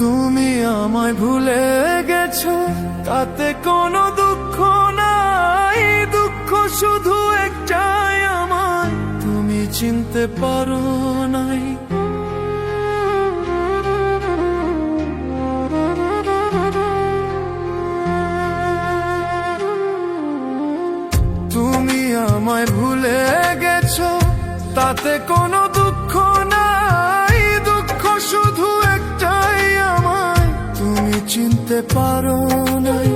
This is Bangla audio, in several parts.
তুমি আমায় ভুলে গেছো, তাতে কোনো দুঃখ নাই। দুঃখ শুধু একটাই আমার তুমি চিনতে পারো নাই। তুমি আমায় ভুলে গেছো, তাতে কোনো চিনতে পারো নাই।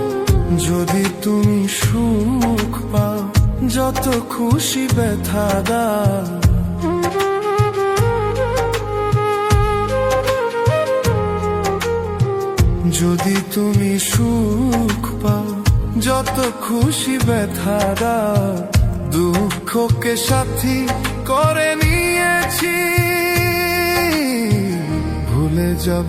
যদি তুমি সুখ পাও, যত খুশি ব্যথা দাও। যদি তুমি সুখ পাও, যত খুশি ব্যথা দাও। দুঃখকে সাথী করে নিয়েছি। ভুলে যাব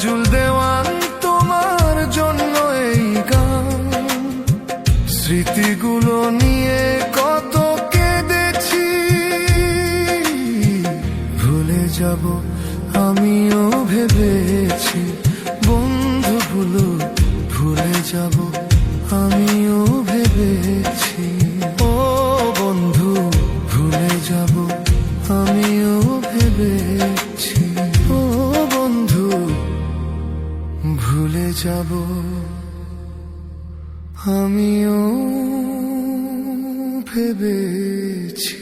তাজুল দেওয়ান তোমার জন্য এই গান। স্মৃতিগুলো নিয়ে কত কেঁদেছি। ভুলে যাব আমিও ভেবেছি। বন্ধুগুলো ভুলে যাব যাব আমিও ভেবেছি।